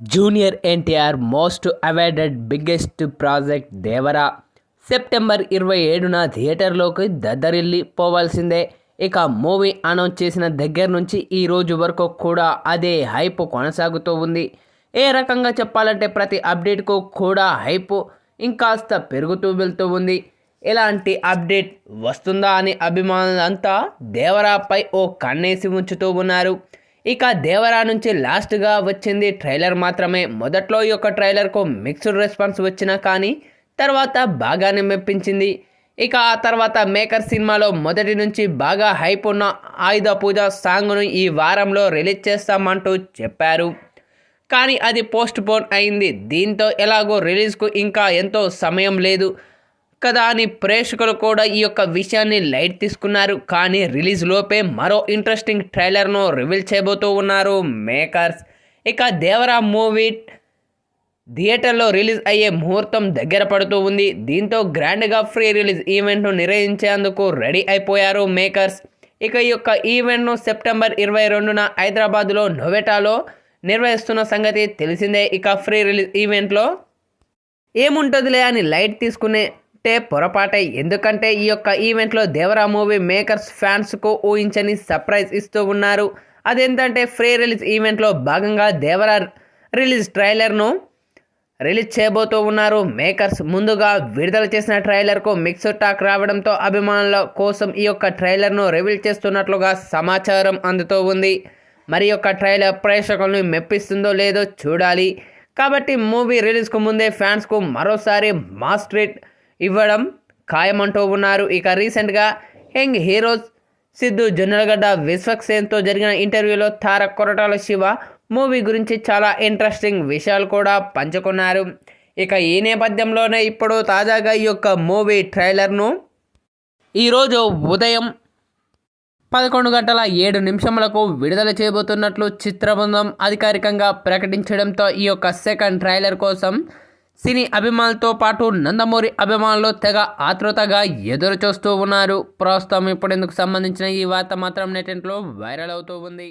Junior NTR most awaited biggest project Devara. September ఇరవై ఏడున థియేటర్లోకి దద్దరిల్లి పోవాల్సిందే. ఇక మూవీ అనౌన్స్ చేసిన దగ్గర నుంచి ఈ రోజు వరకు కూడా అదే హైప్ కొనసాగుతూ ఉంది. ఏ రకంగా చెప్పాలంటే ప్రతి అప్డేట్కు కూడా హైప్ ఇంకాస్త పెరుగుతూ వెళ్తూ ఉంది. ఇలాంటి అప్డేట్ వస్తుందా అని అభిమానులంతా దేవరాపై ఓ కన్నేసి ఉంచుతూ ఉన్నారు. ఇక దేవరా నుంచి లాస్ట్గా వచ్చింది ట్రైలర్ మాత్రమే. మొదట్లో ఈ యొక్క ట్రైలర్కు మిక్స్డ్ రెస్పాన్స్ వచ్చినా కానీ తర్వాత బాగానే మెప్పించింది. ఇక ఆ తర్వాత మేకర్ సినిమాలో మొదటి నుంచి బాగా హైప్ ఉన్న ఆయుధ పూజ సాంగ్ను ఈ వారంలో రిలీజ్ చేస్తామంటూ చెప్పారు. కానీ అది పోస్ట్ పోన్ అయింది. దీంతో ఎలాగో రిలీజ్కు ఇంకా ఎంతో సమయం లేదు. కదా అని ప్రేక్షకులు కూడా ఈ యొక్క విషయాన్ని లైట్ తీసుకున్నారు. కానీ రిలీజ్ లోపే మరో ఇంట్రెస్టింగ్ ట్రైలర్ను రివీల్ చేయబోతూ ఉన్నారు మేకర్స్. ఇక దేవరా మూవీ థియేటర్లో రిలీజ్ అయ్యే ముహూర్తం దగ్గర పడుతూ ఉంది. దీంతో గ్రాండ్గా ఫ్రీ రిలీజ్ ఈవెంట్ను నిర్వహించేందుకు రెడీ అయిపోయారు మేకర్స్. ఇక ఈ యొక్క ఈవెంట్ను సెప్టెంబర్ ఇరవై రెండున హైదరాబాద్లో నొవెటాలో నిర్వహిస్తున్న సంగతి తెలిసిందే. ఇక ఫ్రీ రిలీజ్ ఈవెంట్లో ఏముంటుందిలే అని లైట్ తీసుకునే అంటే పొరపాటే. ఎందుకంటే ఈ యొక్క ఈవెంట్లో దేవరా మూవీ మేకర్స్ ఫ్యాన్స్కు ఊహించని సర్ప్రైజ్ ఇస్తూ ఉన్నారు. అదేంటంటే ఫ్రీ రిలీజ్ ఈవెంట్లో భాగంగా దేవరా రిలీజ్ ట్రైలర్ను రిలీజ్ చేయబోతూ ఉన్నారు. మేకర్స్ ముందుగా విడుదల చేసిన ట్రైలర్కు మిక్స్డ్ టాక్ రావడంతో అభిమానుల కోసం ఈ యొక్క ట్రైలర్ను రివీల్ చేస్తున్నట్లుగా సమాచారం అందుతూ ఉంది. మరి యొక్క ట్రైలర్ ప్రేక్షకులను మెప్పిస్తుందో లేదో చూడాలి. కాబట్టి మూవీ రిలీజ్కు ముందే ఫ్యాన్స్కు మరోసారి మాస్ట్రీట్ ఇవ్వడం ఖాయమంటూ ఉన్నారు. ఇక రీసెంట్గా యంగ్ హీరోస్ సిద్ధు జొన్నలగడ్డ విశ్వక్సేన్తో జరిగిన ఇంటర్వ్యూలో తారక్ కొరటాల శివ మూవీ గురించి చాలా ఇంట్రెస్టింగ్ విషయాలు కూడా పంచుకున్నారు. ఇక ఈ నేపథ్యంలోనే ఇప్పుడు తాజాగా ఈ యొక్క మూవీ ట్రైలర్ను ఈరోజు ఉదయం పదకొండు గంటల ఏడు నిమిషములకు విడుదల చేయబోతున్నట్లు చిత్రబృందం అధికారికంగా ప్రకటించడంతో ఈ యొక్క సెకండ్ ట్రైలర్ కోసం సినీ అభిమానులతో పాటు నందమూరి అభిమానులు తెగ ఆతృతగా ఎదురు చూస్తూ ఉన్నారు. ప్రస్తుతం ఇప్పుడెందుకు సంబంధించిన ఈ వార్త మాత్రం నెటింట్లో వైరల్ అవుతూ ఉంది.